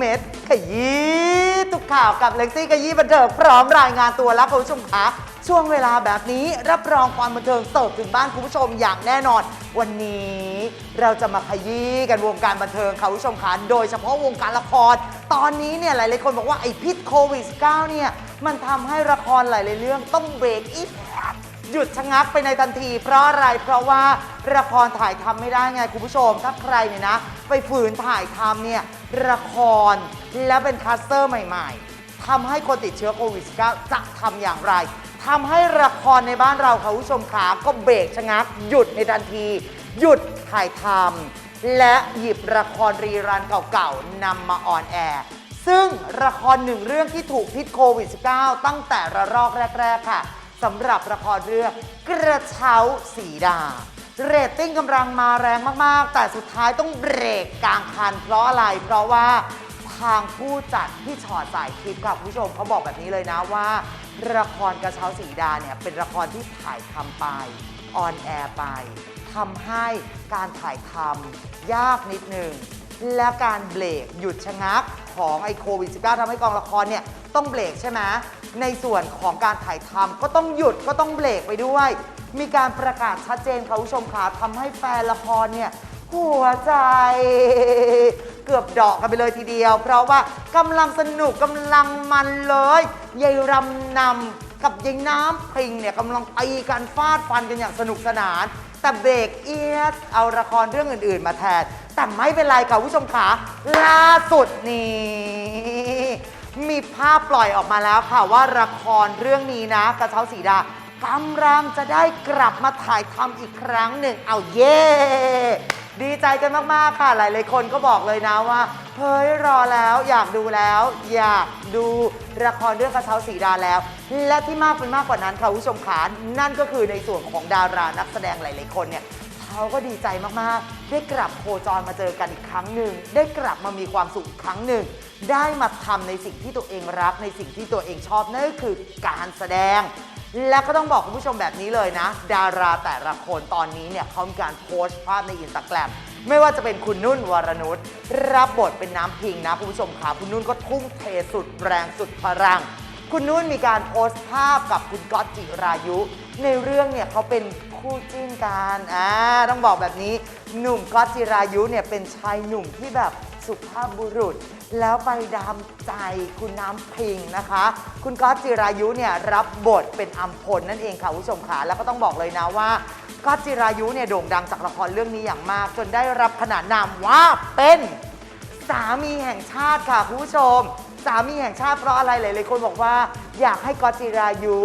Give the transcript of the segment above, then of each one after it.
เม็ดขยี้ทุกข่าวกับเล็กซี่ขยี้บันเทิงพร้อมรายงานตัวแล้วคุณผู้ชมคะช่วงเวลาแบบนี้รับรองความบันเทิงเสิร์ฟถึงบ้านคุณผู้ชมอย่างแน่นอน วันนี้เราจะมาขยี้กันวงการบันเทิงค่ะคุณผู้ชมคะโดยเฉพาะวงการละคร ตอนนี้เนี่ยหลายๆคนบอกว่าไอ้พิษโควิด -19 เนี่ยมันทำให้ละครหลายๆเรื่องต้องเบรกอีกหยุดชะงักไปในทันที เพราะอะไรเพราะว่าละครถ่ายทำไม่ได้ไงคุณผู้ชม ถ้าใครเนี่ยนะ ไปฝืนถ่ายทำเนี่ยละครและเป็นคลัสเตอร์ใหม่ๆทำให้คนติดเชื้อโควิด -19 จะทำอย่างไรทำให้ละครในบ้านเราค่ะคุณผู้ชมขาก็เบรกชะงัก หยุดในทันที หยุดถ่ายทำและหยิบละครรีรันเก่าๆนำมาออนแอร์ซึ่งละครหนึ่งเรื่องที่ถูกพิษโควิด -19 ตั้งแต่ระลอกแรก ๆ ค่ะสำหรับละครเรื่องกระเช้าสีดา เรตติ้งกำลังมาแรงมากๆ แต่สุดท้ายต้องเบรกกลางคัน เพราะอะไร เพราะว่าทางผู้จัดที่ชอดสายคลิปค่ะคุณผู้ชมเขาบอกแบบนี้เลยนะว่า ละครกระเช้าสีดาเนี่ยเป็นละครที่ถ่ายทำไปออนแอร์ไปทำให้การถ่ายทำยากนิดหนึ่งและการเบรกหยุดชะงักของไอโควิด -19 ทำให้กองละครเนี่ยต้องเบรกใช่ไหม ในส่วนของการถ่ายทำก็ต้องหยุดก็ต้องเบรกไปด้วย มีการประกาศชัดเจนค่ะคุณผู้ชมค่ะทำให้แฟนละครเนี่ย หัวใจ เกือบเดอกกันไปเลยทีเดียว เพราะว่ากำลังสนุกกำลังมันเลยยายรำนำกับยายน้ำพิงเนี่ยกำลังตีกันฟาดฟันกันอย่างสนุกสนาน แต่เบรกเอียดเอาละครเรื่องอื่น ๆ มาแทน แต่ไม่เป็นไรค่ะคุณผู้ชมขาล่าสุดนี้ มีภาพปล่อยออกมาแล้วค่ะว่าละครเรื่องนี้นะ กระเช้าสีดากำลังจะได้กลับมาถ่ายทำอีกครั้งหนึ่ง เอาเย่ดีใจกันมาก ๆ ค่ะ หลาย ๆ คนก็บอกเลยนะว่าเฮ้ยรอแล้วอยากดูแล้ว อยากดูละครเรื่องกระเช้าสีดาแล้ว และที่มากเป็นมากกว่านั้นค่ะผู้ชมขานั่นก็คือในส่วนของดารานักแสดงหลาย ๆ คนเนี่ย เขาก็ดีใจมากๆ ได้กลับโคจรมาเจอกันอีกครั้งหนึ่ง ได้กลับมามีความสุขอีกครั้งหนึ่ง ได้มาทำในสิ่งที่ตัวเองรัก ในสิ่งที่ตัวเองชอบนั่นก็คือการแสดง และก็ต้องบอกคุณผู้ชมแบบนี้เลยนะ ดาราแต่ละคนตอนนี้เนี่ยเขามีการโพสต์ภาพในอินสตาแกรมไม่ว่าจะเป็นคุณนุ่นวรนุชรับบทเป็นน้ำพิงนะคุณผู้ชมค่ะคุณนุ่นก็ทุ่มเทสุดแรงสุดพลัง คุณนุ่นมีการโพสต์ภาพกับคุณก๊อตจิรายุ ในเรื่องเนี่ยเขาเป็น คู่จิ้นกันอ่าต้องบอกแบบนี้หนุ่มก๊อตจิรายุเนี่ยเป็นชายหนุ่มที่แบบสุภาพบุรุษ แล้วไปดามใจคุณน้ำพิงนะคะ คุณก๊อตจิรายุเนี่ยรับบทเป็นอัมพลนั่นเองค่ะคุณผู้ชมค่ะแล้วก็ต้องบอกเลยนะว่าก๊อตจิรายุเนี่ยโด่งดังจากละครเรื่องนี้อย่างมาก จนได้รับขนานนามว่าเป็นสามีแห่งชาติค่ะคุณผู้ชม สามีแห่งชาติเพราะอะไรหลายๆคนบอกว่า อยากให้ก๊อตจิรายุ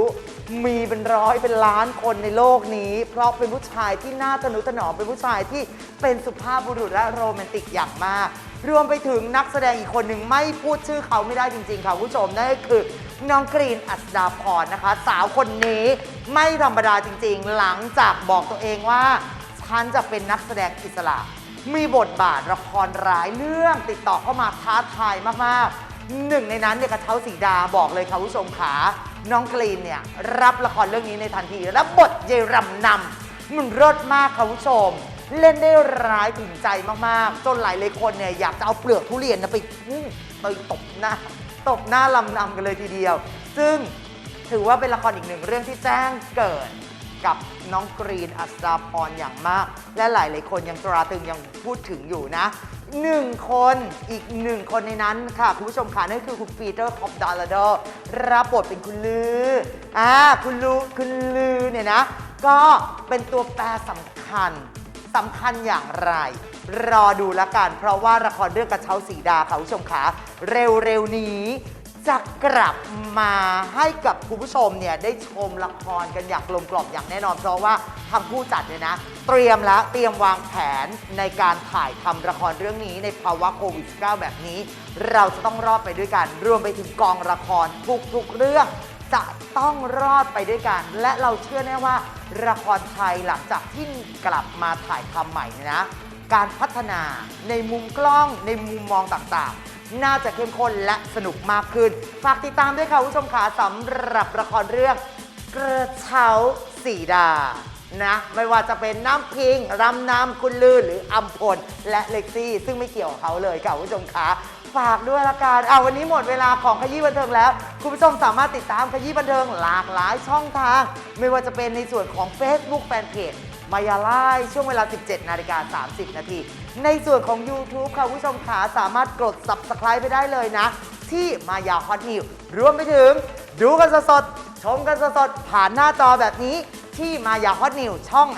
มีเป็นร้อยเป็นล้านคนในโลกนี้ เพราะเป็นผู้ชายที่น่าทนุถนอมเป็นผู้ชายที่เป็นสุภาพบุรุษและโรแมนติกอย่างมาก รวมไปถึงนักแสดงอีกคนหนึ่งไม่พูดชื่อเขาไม่ได้จริง ๆ ค่ะคุณผู้ชมนั่นก็คือน้องกรีนอัศดาพรนะคะ สาวคนนี้ไม่ธรรมดาจริง ๆ หลังจากบอกตัวเองว่าฉันจะเป็นนักแสดงอิสระ มีบทบาทละครหลายเรื่องติดต่อเข้ามาท้าทายมากๆหนึ่งในนั้นเนี่ยกระเช้าสีดาบอกเลยค่ะคุณผู้ชมขา น้องกรีนเนี่ยรับละครเรื่องนี้ในทันที และบทเยรำนำมันเลิศมากค่ะคุณผู้ชม เล่นได้ร้ายถึงใจมากๆ จนหลายเลยคนเนี่ยอยากจะเอาเปลือกทุเรียนนะไปไปตบหน้าตบหน้าลำนำกันเลยทีเดียว ซึ่งถือว่าเป็นละครอีกหนึ่งเรื่องที่แจ้งเกิดกับน้องกรีนอัศดาพรอย่างมาก และหลายๆคนยังตราตรึงยังพูดถึงอยู่นะ หนึ่งคนอีกหนึ่งคนในนั้นค่ะ คุณผู้ชมค่ะนั่นคือคุณปีเตอร์คอปดาลาดอรับบทเป็นคุณลืออ่าคุณลือคุณลือเนี่ยนะ ก็เป็นตัวแปรสำคัญสำคัญอย่างไร รอดูละกัน เพราะว่าละครเรื่องกระเช้าสีดาค่ะคุณผู้ชมค่ะเร็วๆนี้ จะกลับมาให้กับคุณผู้ชมเนี่ยได้ชมละครกันอย่างกลมกล่อมอย่างแน่นอน เพราะว่าทางผู้จัดเนี่ยนะ เตรียมแล้วเตรียมวางแผนในการถ่ายทำละครเรื่องนี้ในภาวะโควิด -19 แบบนี้ เราจะต้องรอดไปด้วยกัน รวมไปถึงกองละครทุกๆเรื่องจะต้องรอดไปด้วยกัน และเราเชื่อแน่ว่าละครไทยหลังจากที่กลับมาถ่ายทำใหม่เนี่ยนะ การพัฒนาในมุมกล้องในมุมมองต่างๆ น่าจะเข้มข้นและสนุกมากขึ้น ฝากติดตามด้วยค่ะคุณผู้ชมขาสำหรับละครเรื่องกระเช้าสีดานะไม่ว่าจะเป็นน้ำพิงรำน้ำคุณลือหรืออัมพลและเล็กซี่ ซึ่งไม่เกี่ยวกับเขาเลยค่ะคุณผู้ชมขาฝากด้วยละกันเอาวันนี้หมดเวลาของขยี้บันเทิงแล้ว คุณผู้ชมสามารถติดตามขยี้บันเทิงหลากหลายช่องทาง ไม่ว่าจะเป็นในส่วนของ Facebook Fanpage มายาไลฟ์ช่วงเวลา 17 นาฬิกา 30 นาที ในส่วนของ YouTube ค่ะคุณผู้ชมขาสามารถกด Subscribe ไปได้เลยนะ ที่มายาฮอตนิวรวมไปถึง ดูกันสดๆ ชมกันสดๆ ผ่านหน้าจอแบบนี้ที่มายาฮอตนิวช่อง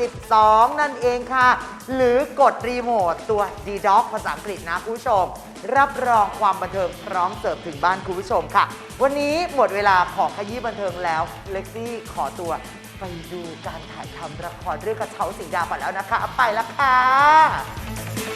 52 นั่นเองค่ะ หรือกดรีโมทตัว d d o g ภาษาอังกฤษนะคุณผู้ชม รับรองความบันเทิงพร้อมเสิร์ฟถึงบ้านคุณผู้ชมค่ะ วันนี้หมดเวลาของขยี้บันเทิงแล้ว เล็กซี่ขอตัว ไปดูการถ่ายทำละครเรื่องกระเช้าสีดาก่อนแล้วนะคะ ไปแล้วค่ะ